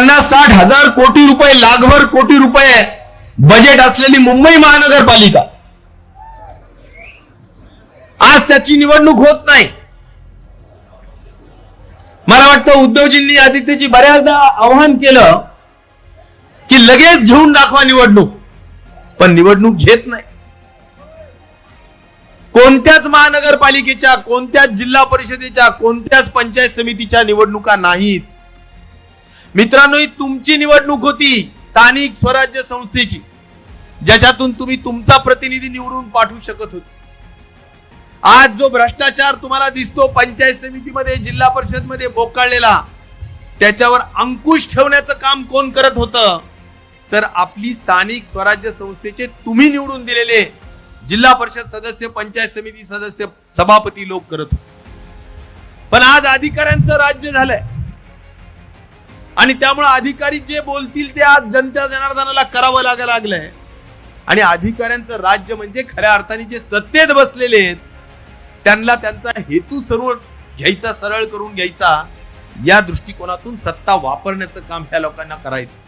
पन्नास साठ हजार कोटी रुपये लाखभर कोटी रुपये बजेट असलेली मुंबई महानगरपालिका. आज त्याची निवडणूक होत नाही. मला वाटतं उद्धवजींनी आदित्यजी बऱ्याचदा आवाहन केलं की लगेच घेऊन दाखवा निवडणूक. पण निवडणूक घेत नाही. कोणत्याच महानगरपालिकेच्या कोणत्याच जिल्हा परिषदेच्या कोणत्याच पंचायत समितीच्या निवडणुका नाहीत. मित्रांनो ही तुमची निवडणूक होती स्थानिक स्वराज्य संस्थेची ज्याच्यातून तुम्ही तुमचा प्रतिनिधी निवडून पाठवू शकत होते. आज जो भ्रष्टाचार तुम्हाला दिसतो पंचायत समितीमध्ये जिल्हा परिषदमध्ये बोकाळलेला त्याच्यावर अंकुश ठेवण्याचं काम कोण करत होतं? तर आपली स्थानिक स्वराज्य संस्थेचे तुम्ही निवडून दिलेले जिल्हा परिषद सदस्य पंचायत समिती सदस्य सभापती लोक करत होते. पण आज अधिकाऱ्यांचं राज्य झालंय. आणि त्यामुळे अधिकारी जे बोलतील ते आज जनता जनार्दनाला करावं लागा लागलंय. आणि अधिकाऱ्यांचं राज्य म्हणजे खऱ्या अर्थाने जे सत्तेत बसलेले आहेत त्यांना त्यांचा हेतू सर्व घ्यायचा सरळ करून घ्यायचा या दृष्टिकोनातून सत्ता वापरण्याचं काम ह्या लोकांना करायचं.